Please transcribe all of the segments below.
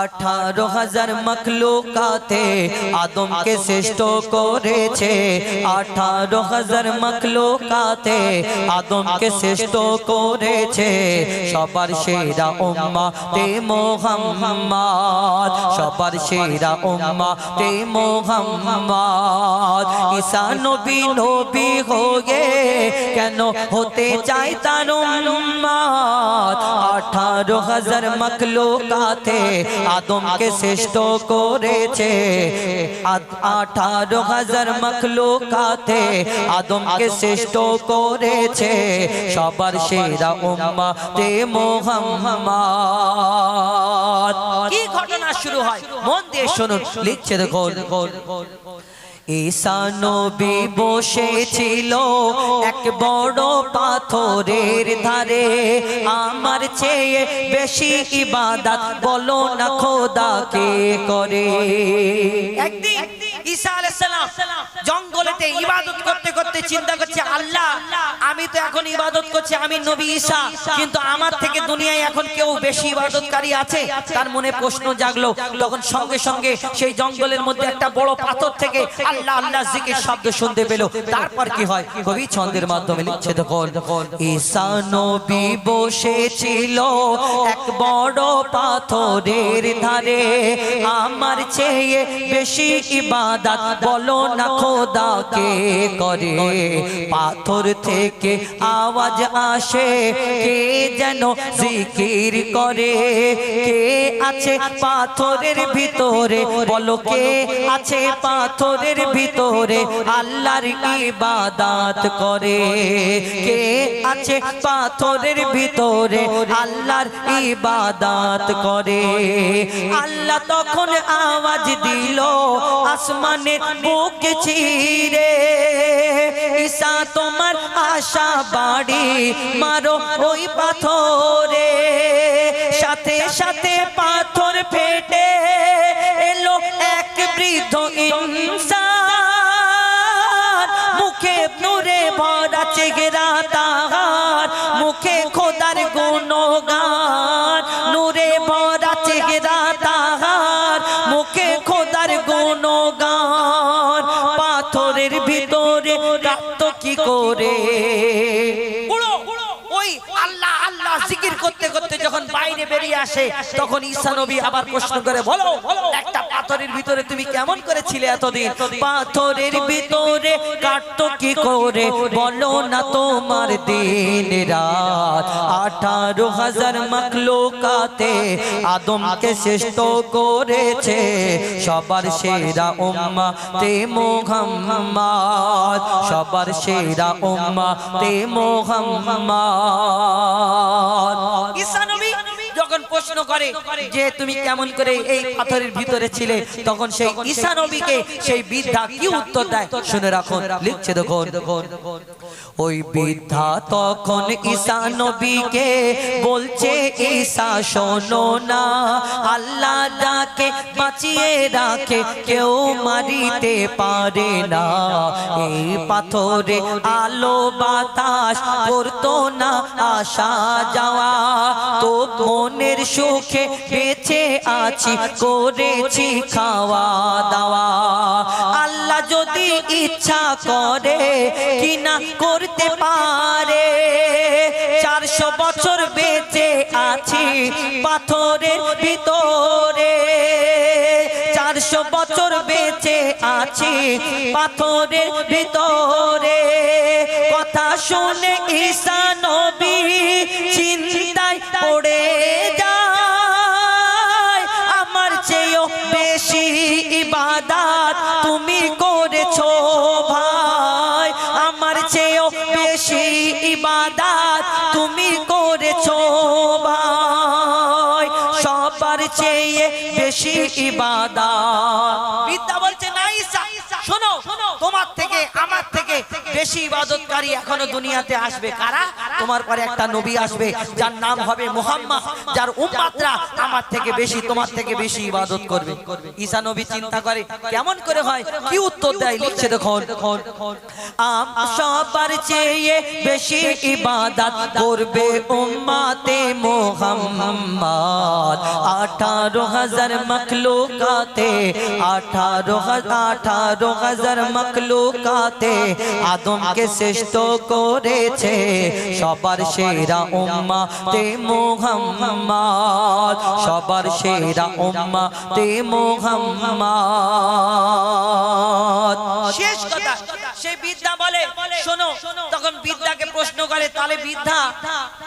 আঠারো হাজার মখলুকাতে আদমকে শ্রেষ্ঠ করেছে। আঠারো হাজার মখলুকাতে আদমকে শ্রেষ্ঠ করেছে। সবার সেরা উম্মা তে মোহাম্মদ, সবার সেরা উম্মা তে মোহাম্মদ। ঈসা নবী নবী হয়ে কেন হতে চাই তার উম্মত? আঠারো হাজার মখলুকাতে আদমকে শ্রেষ্ঠ করেছে। আঠারো হাজার মখলুকাতে আদমকে শ্রেষ্ঠ করেছে। সবার সেরা উম্মা তে মোহাম্মদ। কি ঘটনা শুরু হয়? মন দিয়ে শুনুন। লিখছে দেখুন। ঈসা নবী বসেছিল এক বড় পাথরের ধারে। আমার চেয়ে বেশি ইবাদত বলো না খোদা কে করে। একদিন জঙ্গলেতে ইবাদত করতে করতে চিন্তা করছে, আল্লাহ, আমি তো এখন ইবাদত করছি, আমি নবী কিন্তু আমার থেকে দুনিয়ায় এখন কেউ বেশি ইবাদতকারী আছে? তার মনে প্রশ্ন জাগলো। তখন সঙ্গে সঙ্গে সেই জঙ্গলের মধ্যে একটা বড় পাথর থেকে আল্লাহ আল্লাহ শব্দ শুনতে পেল। তারপর কি হয়? কবি ছন্দের মাধ্যমে লিখছে তখন নবী বসেছিল এক বড় পাথরের ধারে। আমার চেয়ে বেশি ইবাদত বলো না খোদাকে করে। পাথর থেকে আওয়াজ আসে, কে যেন জিকির করে? কে আছে পাথরের ভিতরে? বলো কে আছে পাথরের ভিতরে? আল্লাহর ইবাদত করে। কে আছে পাথরের ভিতরে? আল্লাহর ইবাদত করে। আল্লাহ তখন আওয়াজ দিল, আসমানে বুক চিরে ঈসা তোমার আশা বাড়ি, মারো ওই পাথরে। সাথে সাথে পাথর ফেটে এলো এক বৃদ্ধ ইনসান। মুখে নূরে ভরা চেহারা বাইরে বেরিয়ে আসে, তখন ঈসা নবী আবার প্রশ্ন করে, বলো একটা পাথরের ভিতরে তুমি কেমন করেছিলে এতদিন? পাথরের ভিতরে কাটতো কি করে? বলো না তোমার দিন রাত। আঠারো হাজার মখলুকাতে আদমকে শ্রেষ্ঠ করেছে সবার সেরা উম্মা তে মোহাম্মদ, সবার সেরা উম্মা তে মোহাম্মদ। ঈসা নবী যখন প্রশ্ন করে যে তুমি কেমন করে এই পাথরের ভিতরে ছিলে, তখন সেই ঈসা নবীকে সেই বৃদ্ধা কি উত্তর দেয়? শুনে রাখুন, লিখছে দেখুন। ওই বৃদ্ধা তখন ঈসা নবীকে বলছে ঈসা শোনো না, আল্লাহ যাকে বাঁচিয়ে রাখে, কেউ মারিতে পারে না। এই পাথরে আলো বাতাস করতো না, আসা যাওয়া তো মনের সুখে বেঁচে আছি, করেছি খাওয়া দাওয়া। আল্লাহ যদি ইচ্ছা করে কি না করতে পারে। চারশো বছর বেঁচে আছি পাথরের ভিতরে। চারশো বছর বেঁচে আছি পাথরের ভিতরে। কথা শুনে ঈসা নবী থেকে, আমার থেকে বেশি ইবাদতকারী এখনও দুনিয়াতে আসবে কারা? তোমার পরে একটা নবী আসবে, যার নাম হবে মুহাম্মদ, যার উম্মাতরা আমার থেকে বেশি, তোমার থেকে বেশি ইবাদত করবে। ঈসা নবী চিন্তা করে, কেমন করে হয়? কি উত্তর দেয়? লিখছে দেখুন। আম সবার চেয়ে বেশি ইবাদত করবে উম্মাতে মোহাম্মদ। আঠারো হাজার মখলুকাতে, আঠারো আঠারো হাজার মখলুকাতে আদমকে শ্রেষ্ঠ করেছে। সবার সেরা উম্মা তে মোহাম্মদ। সবার সেরা উম্মা তে মোহাম্মদ। শেষ কথা। সে বিদ্যা বলে শোনো। তখন করে তাহলে বিদ্যা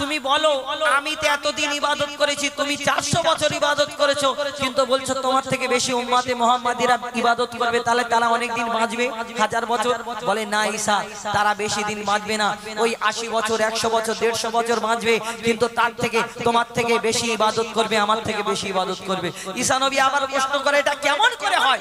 তুমি বলো, আমি তো এতদিন ইবাদত করেছি, তুমি চারশো বছর ইবাদত করেছ, কিন্তু বলছো তোমার থেকে বেশি উম্মাতে মোহাম্মদিরা ইবাদত করবে, তাহলে তারা অনেক দিন বাঁচবে, হাজার বছর? বলে, না ঈসা তারা বেশি দিন বাঁচবে না, ওই আশি বছর, একশো বছর, দেড়শো বছর বাঁচবে, কিন্তু তার থেকে, তোমার থেকে বেশি ইবাদত করবে, আমার থেকে বেশি ইবাদত করবে। ঈসা নবী আবার প্রশ্ন করে, এটা কেমন করে হয়?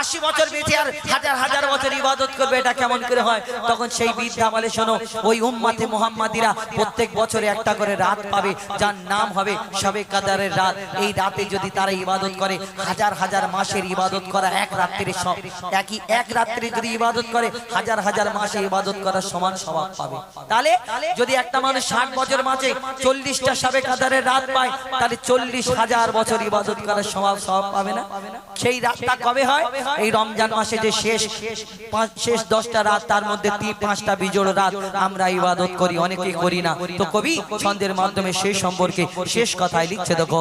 আশি বছর বেঁচে আর হাজার হাজার বছর ইবাদত করবে, এটা কেমন করে হয়? তখন সেই বিদ্যা বলে, শোনো, ওই উম্মাতে মোহাম্মদিরা প্রত্যেক বছরে একটা করে রাত পাবে, যার নাম হবে সবে কাদারের রাত। এই রাতে যদি তারা ইবাদত করে, হাজার হাজার মাসের ইবাদত করা এক রাত্রির সব। একই এক রাত্রি যদি ইবাদত করে, হাজার হাজার মাসে ইবাদত করা সমান স্বভাব পাবে। তাহলে যদি একটা মানুষ ষাট বছর মাঝে চল্লিশটা সবে কাদারের রাত পায়, তাহলে চল্লিশ হাজার বছর ইবাদত করার স্বভাব স্বভাব পাবে না? সেই রাতটা কবে হয়? এই রমজান মাসে যে শেষ শেষ দশটা রাত, তার মধ্যে তিন, পাঁচটা বিজোড় রাত আমরা ইবাদত করি, অনেকে করি না। তো কবি ছন্দের মাধ্যমে সেই সম্পর্কে শেষ কথায় লিখছে দেখো।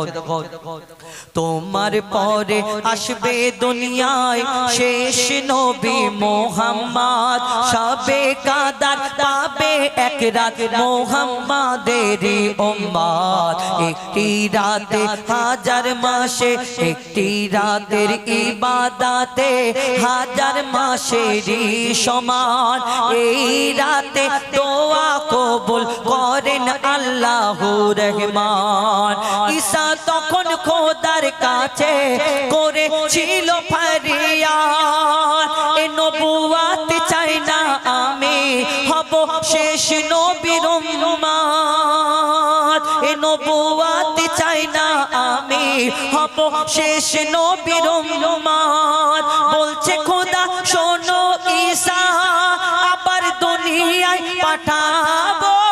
তোমার পরে আসবে দুনিয়ায় শেষ নবী মোহাম্মদ। সবে কাদার পাবে এক রাত মোহাম্মদেরই উম্মত, একটি রাতে হাজার মাসে, একটি রাতের ইবাদাতে হাজার মাসেরই সমান। এই রাতে দোয়া কবুল করেন আল্লাহ রহমান। ঈসা তখন খোদার কাছে করেছিল ফারিয়াদ। এ নবুয়াত চাই না হব শেষ নবীর উম্মত। এ নবুয়াত চাই না আমি। হব শেষ নবীর উম্মত। বলছে খোদা, শোনো ঈসা, আবার দুনিয়ায় পাঠাবো।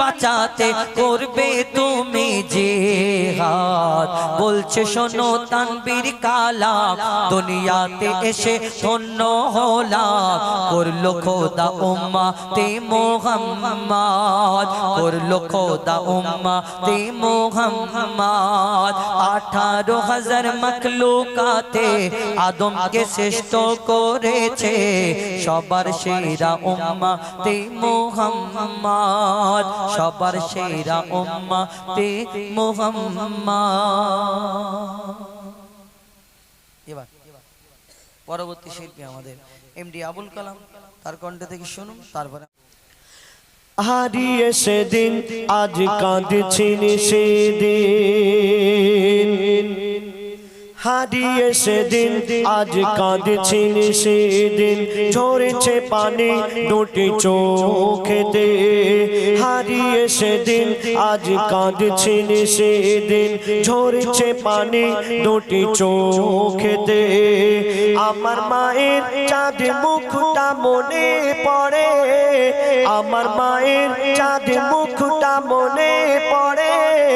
বাঁচাতে করবে তুমি যে হাত বলছে, শোনো তানবীর কালাম, দুনিয়াতে এসে ধন্য হলাম করল খোদা উম্মা তে মোহাম্মদ, করল খোদা উম্মা তে মোহাম্মদ। আঠারো হাজার মখলুকাতে আদমকে শ্রেষ্ঠ করেছে, সবার সেরা উম্মা তে মোহাম্মদ। সবার সেরা উম্মা তে মোহাম্মদ। এবার, পরবর্তী শিল্পী আমাদের এমডি আবুল কালাম, তার কণ্ঠ থেকে শুনুন, তারপরে হারিয়ে সেদিন আজ কাঁদছি সেদিন হারিয়ে সেদিন, আজ কাঁদছিনি সেদিন। ঝরেছে পানি দুটি চোখেতে। হারিয়ে সেদিন, আজ কাঁদছিনি সেদিন। ঝরেছে পানি দুটি চোখেতে। আমার মায়ের চাঁদ মুখটা মনে পড়ে। আমার মায়ের চাঁদ মুখটা মনে পড়ে।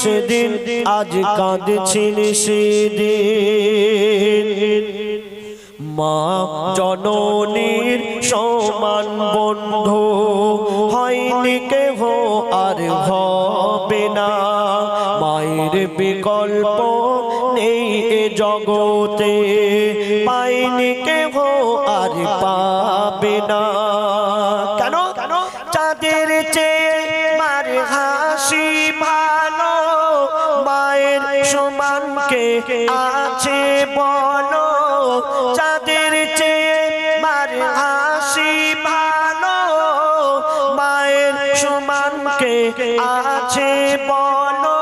সেদিন, আজ কাঁদছিনি সেদিন। মা জননীর সমান বন্ধু, হয়নি কেহ আর হবে না। মায়ের বিকল্প নেই এ জগতে পাইনি কেহ আর পাবে না। আছে বলো, চাঁদের চেয়ে মার হাসি ভালো, মায়ের সমানকে আছে বলো,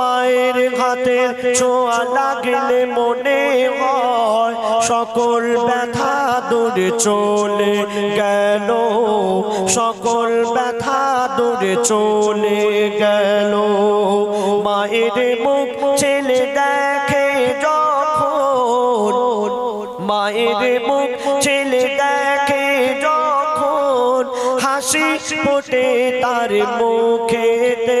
মায়ের হাতে ছোঁয়া লাগলে মনে হয় সকল ব্যথা দূরে চলে গেল, সকল ব্যথা দূরে চলে গেল। মায়ের মুখ ছেলে দেখে যখন মায়ের মুখ ছেলে দেখে যখন হাসি ফোটে তার মুখেতে।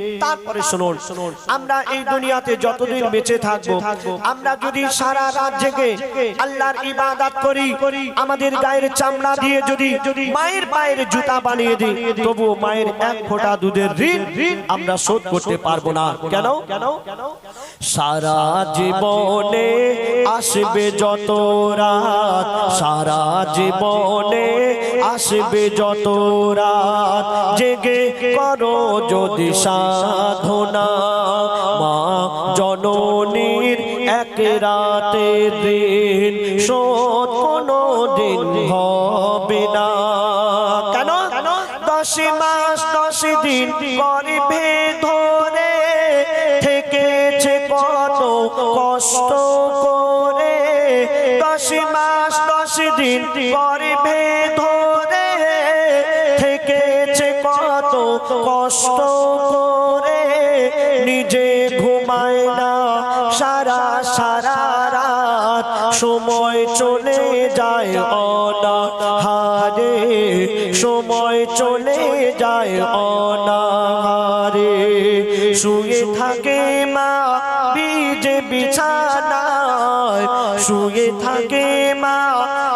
তারপরে শুনুন আমরা এই দুনিয়াতে যতদিন বেঁচে থাকব আমরা যদি সারা রাত জেগে আল্লাহর ইবাদত করি আমাদের গায়ের চামড়া দিয়ে যদি মায়ের পায়ের জুতা বানিয়ে দিই তবু মায়ের এক ফোঁটা দুধের ঋণ আমরা শোধ করতে পারব না। কেন? সারা জীবনে আসবে যত রাত। সারা জীবনে আসবে যত রাত। জেগে করো যদি সাধনা। মা, জননীর এক রাতে দিন শোধ কোনো দিন হবে না। কেন? দশ মাস, দশ দিন গর্ভে ধরে থেকেছে কত কষ্ট করে। দশ মাস, দশ দিন গর্ভে ধরে থেকেছে কত কষ্ট সময় চলে যায় অনাহারে। সময় চলে যায় অনাহারে। শুয়ে থাকে মা ভিজে বিছানায়। শুয়ে থাকে মা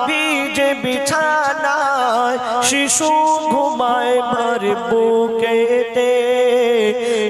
ভিজে বিছানায়। শিশু ঘুমায় মার বুকেতে।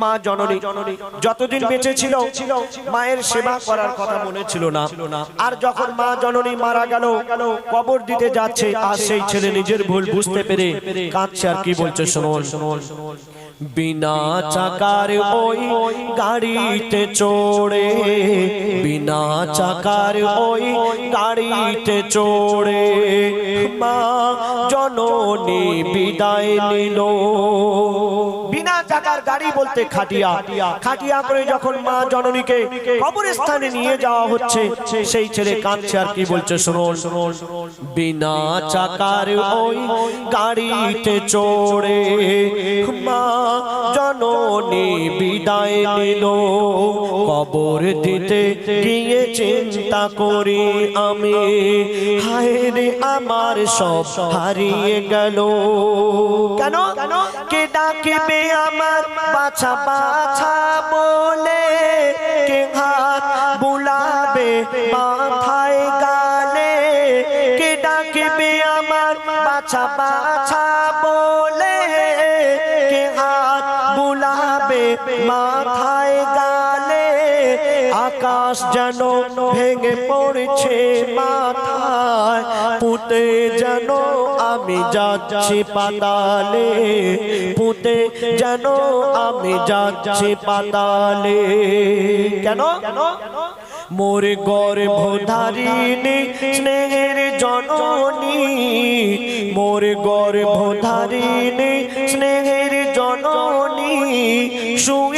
মা জননী যতদিন বেঁচে ছিল মায়ের সেবা করার কথা মনে ছিল না। আর যখন মা জননী মারা গেল কবর দিতে যাচ্ছে আর সেই ছেলে নিজের ভুল বুঝতে পেরে কাঁদছে আর কি বলছে শুনুন বিনা চাকার ওই গাড়িতে চড়ে। বিনা চাকার ওই গাড়িতে চড়ে। মা জননী বিদায় নিল। চাকার গাড়ি বলতে খাটিয়া। খাটিয়া করে যখন মা জননীকে কবরস্থানে নিয়ে যাওয়া হচ্ছে সেই ছেলে কাঁদছে আর কি বলছে শুনুন বিনা চাকার ওই গাড়িতে চড়ে মা জননী বিদায় নিল। কবর দিতে গিয়ে চিন্তা করি আমি। হায় রে আমার সব হারিয়ে গেল। কেন? কেন কে ডাকবে আমার বাছা বাছা বলে কে হাত বুলাবে, মাথায় গালে? কে ডাকবে আমার বাছা বাছা বলে? কে হাত বুলাবে, মা আকাশ যেন ভেঙে পড়ছে মাথায়। পুঁতে যেন আমি যাচ্ছি পাতালে, পুঁতে যেন আমি যাচ্ছি পাতালে। কেন? মোর গর্ভধারিণী, স্নেহের জননী। মোর গর্ভধারিণী, স্নেহের জননী, শুয়ে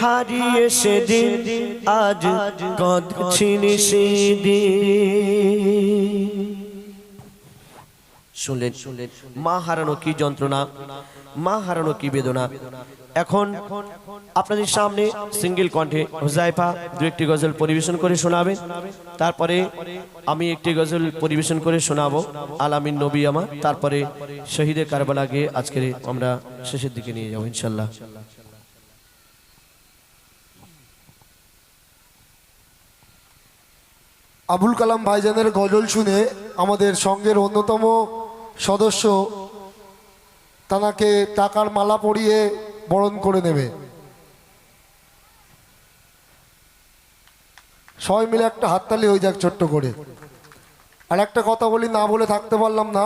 হারিয়ে সেদিন আজ কাঁদছিনি সেদিন। শুনলেন শুনলেন মা হারানো কি যন্ত্রণা? মা হারানো কি বেদনা? এখন আপনাদের সামনে সিঙ্গেল কণ্ঠে হুজাইফা দু একটি গজল পরিবেশন করে শোনাবেন তারপরে আমি একটি গজল পরিবেশন করে শোনাবো, আলামিন নবী আমার। তারপরে শহীদের কারবালা গিয়ে আজকের আমরা শেষের দিকে নিয়ে যাব, ইনশাল্লাহ। আবুল কালাম ভাইজানের গজল শুনে আমাদের সঙ্গের অন্যতম সদস্য তানাকে টাকার মালা পরিয়ে বরণ করে নেবে। সবাই মিলে একটা হাততালি হয়ে যাক ছোট্ট করে। আর একটা কথা বলি, না বলে থাকতে পারলাম না।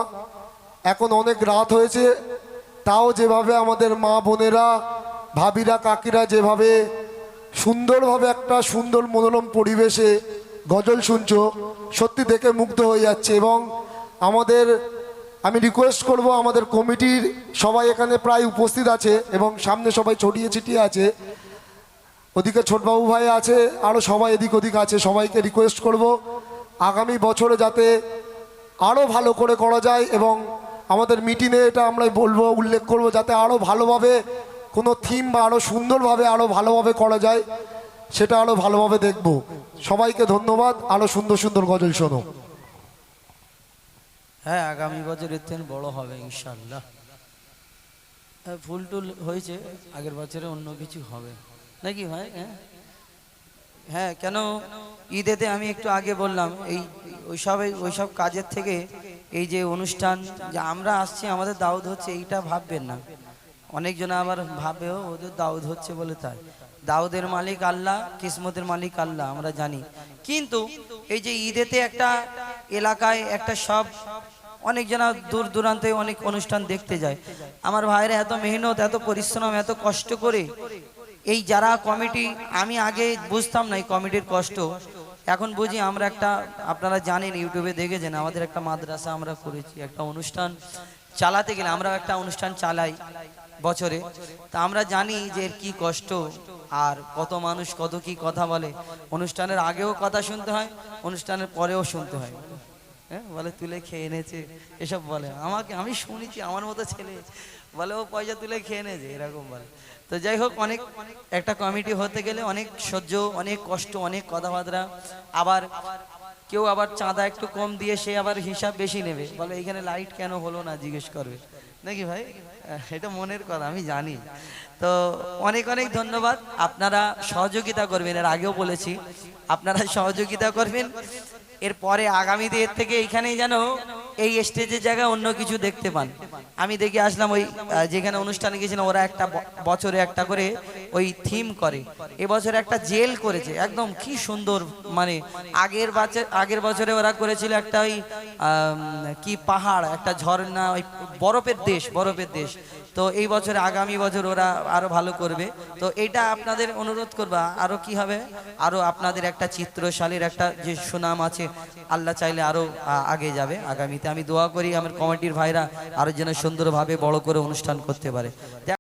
এখন অনেক রাত হয়েছে, তাও যেভাবে আমাদের মা বোনেরা, ভাবিরা কাকিরা যেভাবে সুন্দরভাবে একটা সুন্দর মনোরম পরিবেশে গজল শুনছো, সত্যি দেখে মুগ্ধ হয়ে যাচ্ছে এবং আমাদের, আমি রিকোয়েস্ট করব আমাদের কমিটির সবাই এখানে প্রায় উপস্থিত আছে এবং সামনে সবাই ছড়িয়ে ছিটিয়ে আছে। ওদিকে ছোটবাবু ভাই আছে আরও সবাই এদিক ওদিক আছে, সবাইকে রিকোয়েস্ট করব আগামী বছরে যাতে আরও ভালো করে করা যায় এবং আমাদের মিটিংয়ে এটা আমরা বলব, উল্লেখ করব যাতে আরও ভালোভাবে কোনো থিম বা আরও সুন্দরভাবে আরও ভালোভাবে করা যায়। সেটা আরও ভালোভাবে দেখব। সবাইকে ধন্যবাদ। আরও সুন্দর সুন্দর গজল শোনো। হ্যাঁ আগামী বছর এর বড় হবে ইনশাল্লাহ হ্যাঁ, ফুল টুল হয়েছে আগের বছরে অন্য কিছু হবে। নাকি ভাই? হ্যাঁ? হ্যাঁ কেন ঈদেতে আমি একটু আগে বললাম এই ওইসব ওইসব কাজের থেকে এই যে অনুষ্ঠান যে আমরা আসছি আমাদের দাউদ হচ্ছে এইটা ভাববেন না। অনেকজনে আবার ভাবেও ওদের দাউদ হচ্ছে বলে তাই। দাউদের মালিক আল্লাহ, কিসমতের মালিক আল্লাহ, আমরা জানি। কিন্তু এই যে ঈদেতে একটা এলাকায় একটা সব, অনেক জনা দূর দূরান্তে অনেক অনুষ্ঠান দেখতে যায়। আমার ভাইরা এত মেহনত, এত পরিশ্রম, এত কষ্ট করে এই যারা কমিটি, আমি আগে বুঝতাম না এই কমিটির কষ্ট। এখন বুঝি আমরা একটা, আপনারা জানেন, ইউটিউবে দেখেছেন, আমাদের একটা মাদ্রাসা আমরা করেছি, একটা অনুষ্ঠান চালাতে গেলে আমরা একটা অনুষ্ঠান চালাই। বছরে। তা আমরা জানি যে এর কি কষ্ট আর কত মানুষ কত কি কথা বলে। অনুষ্ঠানের আগেও কথা শুনতে হয়, অনুষ্ঠানের পরেও শুনতে হয়। হ্যাঁ বলে, তুলে খেয়ে এনেছে এসব বলে। আমাকে, আমি শুনেছি, আমার মতো ছেলে। বলে, ও পয়সা তুলে খেয়ে এনেছে এরকম বলে। তো যাই হোক, অনেক, একটা কমিটি হতে গেলে অনেক সহ্য, অনেক কষ্ট, অনেক কথাবার্তা। আবার কেউ আবার চাঁদা একটু কম দিয়ে সে আবার হিসাব বেশি নেবে। বলে, এখানে লাইট কেন হলো না? জিজ্ঞেস করবে। নাকি ভাই? এটা মনের কথা, আমি জানি। তো অনেক অনেক ধন্যবাদ। আপনারা সহযোগিতা করবেন, এর আগেও বলেছি। আপনারা সহযোগিতা করবেন। এরপরে আগামীতে এর থেকে এইখানেই যেন এই স্টেজের জায়গায় অন্য কিছু দেখতে পান। আমি দেখে আসলাম ওই যেখানে অনুষ্ঠানে গেছিলাম, ওরা একটা বছরে একটা করে ওই থিম করে। এবছর একটা জেল করেছে। একদম কি সুন্দর মানে আগের বছর আগের বছরে ওরা করেছিল একটা ওই কি পাহাড়, একটা ঝর্ণা, ওই বরফের দেশ বরফের দেশ। তো এই বছরে, আগামী বছর ওরা আরও ভালো করবে। তো এটা আপনাদের অনুরোধ করবা, আরও কি হবে? আরও আপনাদের একটা চিত্রশালীর একটা যে সুনাম আছে, আল্লাহ চাইলে আরও আ- আগে যাবে। আগামীতে আমি দোয়া করি, আমার কমিটির ভাইরা আরও যেন সুন্দরভাবে বড় করে অনুষ্ঠান করতে পারে।